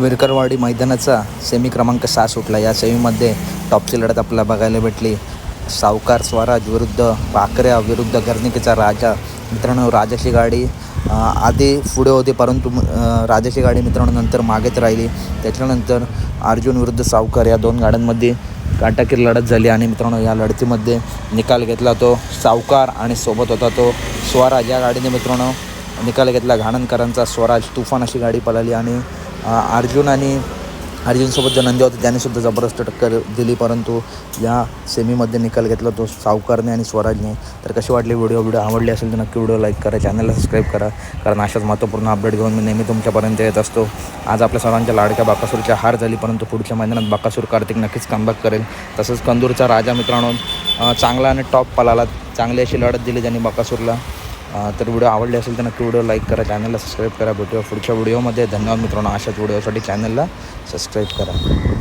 Virkarwadi मैदानाचा semi क्रमांक सहा सुटला. या सेमीमध्ये टॉपची लढत आपल्याला बघायला भेटली. सावकार स्वराज विरुद्ध पाकऱ्या विरुद्ध गर्निकेचा राजा. मित्रांनो राजाची गाडी आधी पुढे होती परंतु राजाची गाडी मित्रांनो नंतर मागेच राहिली. त्याच्यानंतर अर्जुन विरुद्ध सावकार या दोन गाड्यांमध्ये काटाकीर लढत झाली आणि मित्रांनो या लढतीमध्ये निकाल घेतला तो सावकार आणि सोबत होता तो स्वराज. या गाडीने मित्रांनो निकाल घेतला घाणनकरांचा स्वराज. तुफान अशी गाडी पळाली आणि अर्जुन आणि अर्जुनसोबत जो नंदी होता त्यानेसुद्धा जबरदस्त टक्कर दिली परंतु या सेमीमध्ये निकाल घेतला तो सावकारने आणि स्वराजने. तर कशी वाटली व्हिडिओ? व्हिडिओ आवडली असेल तर नक्की व्हिडिओ लाईक करा चॅनलला सबस्क्राईब करा कारण अशाच महत्त्वपूर्ण अपडेट घेऊन मी नेहमी तुमच्यापर्यंत येत असतो. आज आपल्या सर्वांच्या लाडक्या बाकासूरच्या हार झाली परंतु पुढच्या महिन्यात बाकासूर कार्तिक नक्कीच कमबॅक करेल. तसंच कंदूरचा राजा मित्रांनो चांगला आणि टॉप पलाला चांगली अशी लढत दिली त्यांनी बाकासूरला. तर व्हिडिओ आवडले असेल तर नक्की व्हिडिओ लाईक करा चॅनलला सबस्क्राईब करा. भेटूया पुढच्या व्हिडिओमध्ये. धन्यवाद मित्रांनो अशाच व्हिडिओसाठी चॅनलला सबस्क्राईब करा.